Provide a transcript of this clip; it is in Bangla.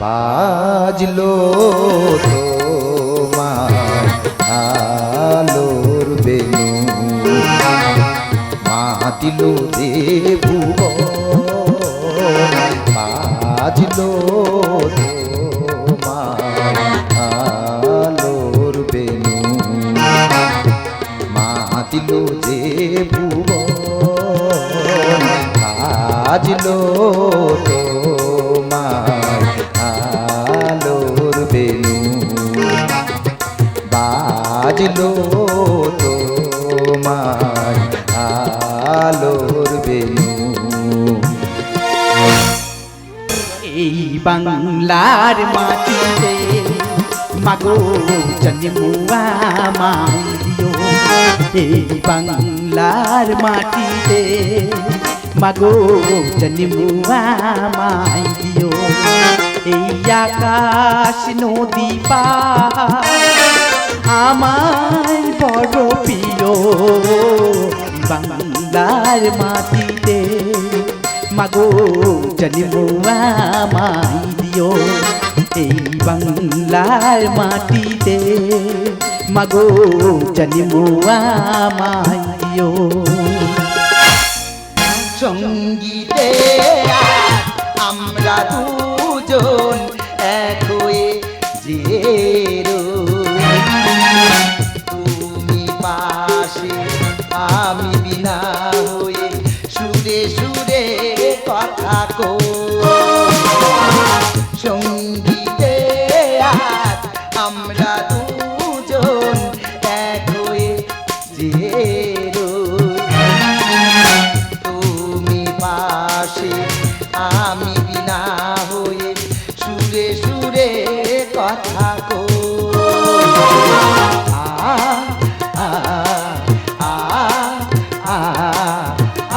বাজলো তোমার আলোর বেনু মাতিল দেবু বাজলো আলোর বেনু মাতিল দেবু বাজলো তোমার বাজলো তোমার আলোর বেনু এই বাংলার মাটিতে মাগো জন্মুয়া মাইও এই বাংলার মাটিতে মাগো জন্মুয়া মাইও এই আকাশ নদী পাহাড় আমার বড় প্রিয়, বাংলার মাটিতে মাগো জন্মুয়া মাই দিও। এই বাংলার মাটিতে মাগো জন্মুয়া মাই দিও। সঙ্গীতে আমরা দুজন এক হয়ে যে পাশে আমি বিনা হয়ে সুরে সুরে কথা কো সঙ্গীতে আজ আমরা দুজন এক হয়ে যে তুমি পাশে, আমি বিনা হয়ে সুরে সুরে কথা কো